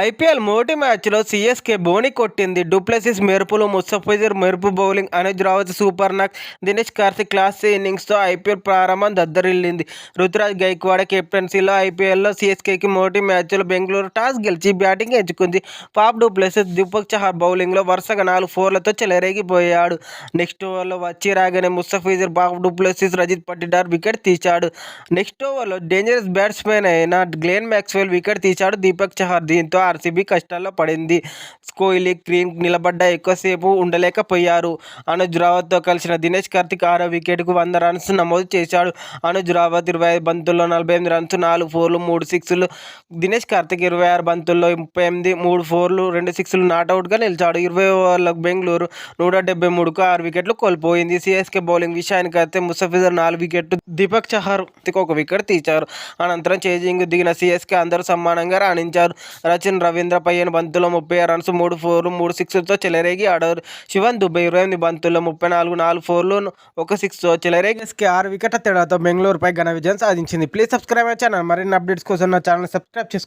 IPL మొదటి మ్యాచ్లో CSK బోని కొట్టింది. డూప్లెసిస్ మెరుపులు ముస్తఫిజర్ మెరుపు bowling Anuj Rawat super knock Dinesh Karthik class ఇన్నింగ్స్తో IPL ప్రారంభం దద్దరిల్లింది. రుతురాజ్ గైక్వాడ కెప్టెన్సీలో ఐపీఎల్లో సీఎస్కేకి మొదటి మ్యాచ్లో బెంగళూరు టాస్ గెలిచి బ్యాటింగ్ ఎంచుకుంది. Faf du Plessis Deepak Chahar బౌలింగ్లో వరుసగా నాలుగు ఫోర్లతో చెలరేగిపోయాడు. నెక్స్ట్ ఓవర్లో వచ్చి రాగానే Mustafizur Faf du Plessis Rajat Patidar wicket తీశాడు. నెక్స్ట్ ఓవర్లో డేంజరస్ బ్యాట్స్మెన్ అయిన గ్లేన్ మ్యాక్స్వెల్ వికెట్ తీశాడు దీపక్ చహార్ దీంతో ఆర్సీబీ కష్టాల్లో పడింది. కోహ్లీ క్రీన్ నిలబడ్డ ఎక్కువసేపు ఉండలేకపోయారు. అనుజ్ రావత్తో కలిసిన దినేష్ కార్తిక్ ఆరో వికెట్కు వంద రన్స్ నమోదు చేశాడు. అనుజ్ రావత్ ఇరవై ఐదు బంతుల్లో నలభై ఎనిమిది రన్స్ నాలుగు ఫోర్లు మూడు సిక్స్లు. దినేష్ కార్తిక్ ఇరవై ఆరు బంతుల్లో ముప్పై ఎనిమిది మూడు ఫోర్లు రెండు సిక్స్లు నాట్అవుట్గా నిలిచాడు. ఇరవై ఓవర్లకు బెంగళూరు నూట డెబ్బై మూడుకు ఆరు వికెట్లు కోల్పోయింది. సిఎస్కే బౌలింగ్ విషయానికి అయితే ముసఫిజర్ నాలుగు వికెట్లు దీపక్ చహర్ ఒక వికెట్ తీశారు. అనంతరం చేజింగ్ దిగిన సిఎస్కే అందరూ సమానంగా రాణించారు. సచిన్ రవీంద్ర పదిహేను బంతుల్లో ముప్పై ఆరు రన్స్ మూడు ఫోర్లు మూడు సిక్స్లతో చెలరేగి ఆడారు. శివన్ దుబై ఇరవై ఎనిమిది బంతుల్లో ముప్పై నాలుగు నాలుగు ఫోర్లు ఒక సిక్స్తో చెలరేగి ఎస్కే ఆరు వికెట్ తేడాతో బెంగళూరుపై ఘన విజయం సాధించింది. Please subscribe my channel. మరిన్ని అప్డేట్స్ కోసం నా ఛానల్ సబ్స్క్రైబ్ చేసుకోండి.